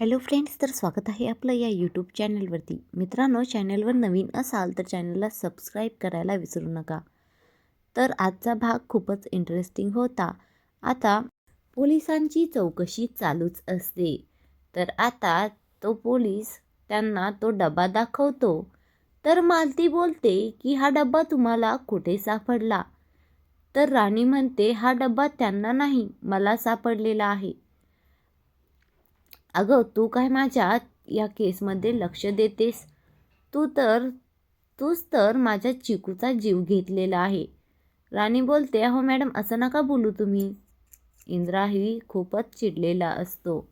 Hello friends तर स्वागत आहे आपलं या यूट्यूब चॅनलवरती. मित्रांनो चॅनलवर नवीन असाल तर चॅनलला सबस्क्राईब करायला विसरू नका. तर आजचा भाग खूपच इंटरेस्टिंग होता. आता पोलिसांची चौकशी चालूच असते. तर आता तो पोलीस त्यांना तो डबा दाखवतो. तर मालती बोलते की हा डबा तुम्हाला कुठे सापडला? तर राणी म्हणते हा डबा त्यांना नाही मला सापडलेला आहे. अगं तू काय माझ्या या केसमध्ये लक्ष देतेस? तू तर तूच तर माझ्या चिकूचा जीव घेतलेला आहे. राणी बोलते अहो मॅडम असं नका बोलू तुम्ही. इंद्राही खूपच चिडलेला असतो.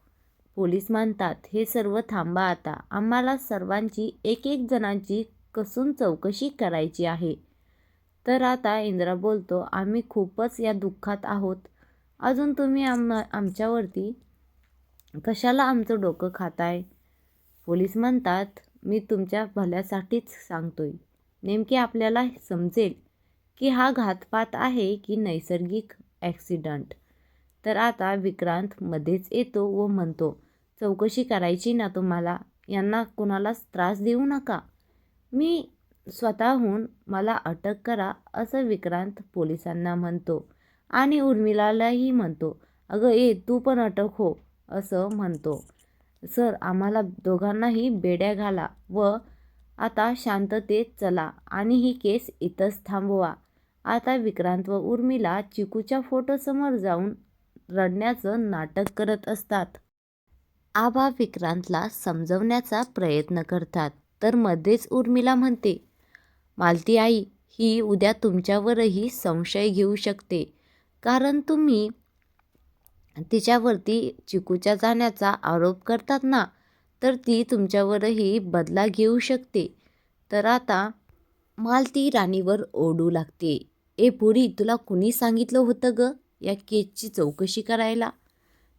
पोलीस म्हणतात हे सर्व थांबा आता. आम्हाला सर्वांची एक एक जणांची कसून चौकशी करायची आहे. तर आता इंद्रा बोलतो आम्ही खूपच या दुःखात आहोत. अजून तुम्ही आम आमच्यावरती कशाला आमचं डोकं खाताय? पोलीस म्हणतात मी तुमच्या भल्यासाठीच सांगतोय. नेमके आपल्याला समजेल की हा घातपात आहे की नैसर्गिक ॲक्सिडंट. तर आता विक्रांत मध्येच येतो व म्हणतो चौकशी करायची ना तुम्हाला? यांना कोणालाच त्रास देऊ नका. मी स्वतःहून मला अटक करा असं विक्रांत पोलिसांना म्हणतो आणि उर्मिलालाही म्हणतो अगं ए तू पण अटक हो. असं म्हणतो. सर आम्हाला दोघांनाही बेड्या घाला व आता शांततेत चला आणि ही केस इथंच थांबवा. आता विक्रांत व उर्मिला चिकूच्या फोटोसमोर जाऊन रडण्याचं नाटक करत असतात. आबा विक्रांतला समजवण्याचा प्रयत्न करतात तर मध्येच उर्मिला म्हणते मालती आई ही उद्या तुमच्यावरही संशय घेऊ शकते कारण तुम्ही तिच्यावरती चिकूच्या जाण्याचा आरोप करतात ना तर ती तुमच्यावरही बदला घेऊ शकते. तर आता मालती राणीवर ओढू लागते. ए पुरी तुला कुणी सांगितलं होतं ग या केसची चौकशी करायला?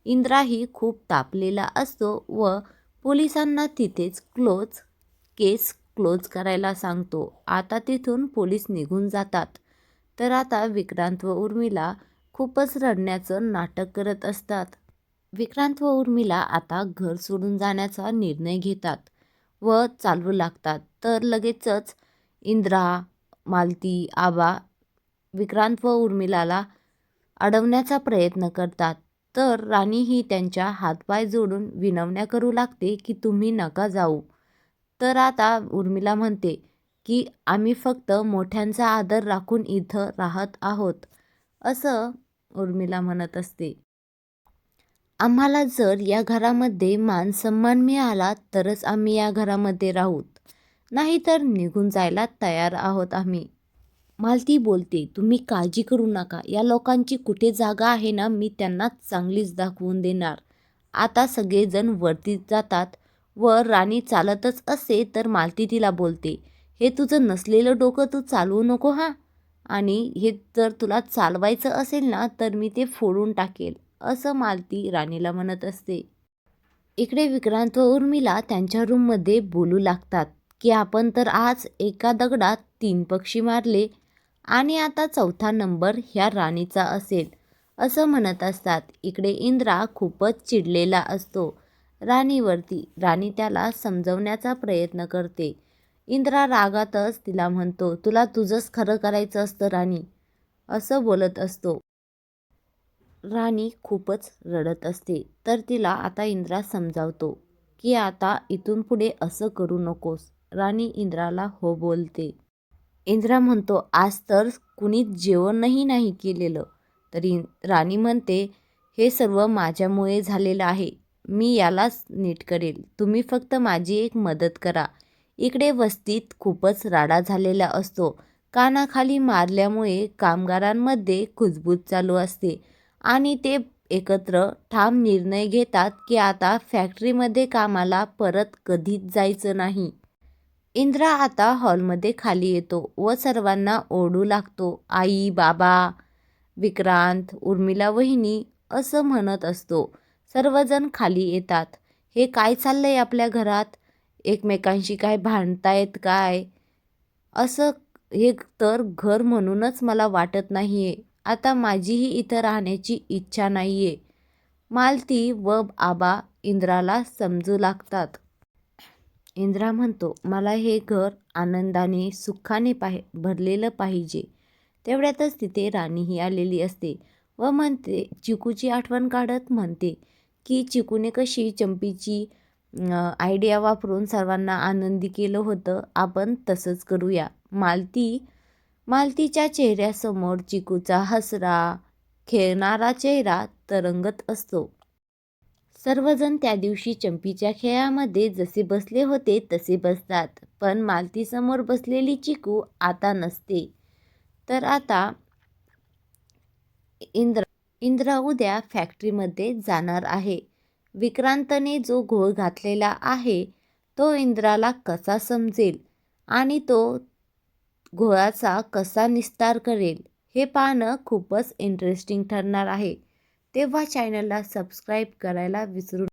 इंद्राही खूप तापलेला असतो व पोलिसांना तिथेच क्लोज केस क्लोज करायला सांगतो. आता तिथून पोलीस निघून जातात. तर आता विक्रांत व उर्मिला खूपच रडण्याचं नाटक करत असतात. विक्रांत व उर्मिला आता घर सोडून जाण्याचा निर्णय घेतात व चालवू लागतात. तर लगेचच इंद्रा मालती आबा विक्रांत व उर्मिलाला अडवण्याचा प्रयत्न करतात. तर राणी ही त्यांच्या हातपाय जोडून विनवण्या करू लागते की तुम्ही नका जाऊ. तर आता उर्मिला म्हणते की आम्ही फक्त मोठ्यांचा आदर राखून इथं राहत आहोत. असं उर्मिला म्हणत असते. आम्हाला जर या घरामध्ये मान सन्मान मिळाला तरच आम्ही या घरामध्ये राहूत. नाहीतर निघून जायला तयार आहोत आम्ही. मालती बोलते तुम्ही काळजी करू नका. या लोकांची कुठे जागा आहे ना मी त्यांना चांगलीच दाखवून देणार. आता सगळेजण वरती जातात व राणी चालतच असे तर मालती तिला बोलते हे तुझं नसलेलं डोकं तू चालवू नको हां. आणि हे जर तुला चालवायचं असेल ना तर मी ते फोडून टाकेल असं मालती राणीला म्हणत असते. इकडे विक्रांत व उर्मिला त्यांच्या रूममध्ये बोलू लागतात की आपण तर आज एका दगडात तीन पक्षी मारले आणि आता चौथा नंबर ह्या राणीचा असेल असं म्हणत असतात. इकडे इंद्रा खूपच चिडलेला असतो. राणीवरती राणी त्याला समजवण्याचा प्रयत्न करते. इंद्रा रागातच तिला म्हणतो तुला तुझंच खरं करायचं असतं राणी. असं बोलत असतो. राणी खूपच रडत असते. तर तिला आता इंद्रा समजावतो की आता इथून पुढे असं करू नकोस. राणी इंद्राला हो बोलते. इंद्रा म्हणतो आज तर कुणीच जेवणही नाही केलेलं. तरी राणी म्हणते हे सर्व माझ्यामुळे झालेलं आहे. मी यालाच नीट करेल. तुम्ही फक्त माझी एक मदत करा. इकडे वस्तीत खूपच राडा झालेला असतो. कानाखाली मारल्यामुळे कामगारांमध्ये कुजबूज चालू असते आणि ते एकत्र ठाम निर्णय घेतात की आता फॅक्टरीमध्ये कामाला परत कधीच जायचं नाही. इंद्रा आता हॉलमध्ये खाली येतो व सर्वांना ओढू लागतो. आई बाबा विक्रांत उर्मिला वहिनी असं म्हणत असतो. सर्वजण खाली येतात. हे काय चाललंय आपल्या घरात? एकमेकांशी काय भांडतायत काय? असं हे तर घर म्हणूनच मला वाटत नाही आहे आता माझीही इथं राहण्याची इच्छा नाही आहे मालती व आबा इंद्राला समजू लागतात. इंद्रा म्हणतो मला हे घर आनंदाने सुखाने पाहि भरलेलं पाहिजे तेवढ्यातच तिथे राणीही आलेली असते व म्हणते चिकूची आठवण काढत म्हणते की चिकूने कशी चंपीची आयडिया वापरून सर्वांना आनंदी केलं होतं. आपण तसंच करूया. मालती मालतीच्या चेहऱ्यासमोर चिकूचा हसरा खेळणारा चेहरा तरंगत असतो. सर्वजण त्या दिवशी चंपीच्या खेळामध्ये जसे बसले होते तसे बसतात. पण मालतीसमोर बसलेली चिकू आता नसते. तर आता इंद्र इंद्र उद्या फॅक्टरीमध्ये जाणार आहे. विक्रांतने जो घोळ घातलेला आहे तो इंद्राला कसा समजेल आणि तो घोळाचा कसा निस्तार करेल हे पाहणं खूपच इंटरेस्टिंग ठरणार आहे. तेव्हा चॅनलला सबस्क्राईब करायला विसरू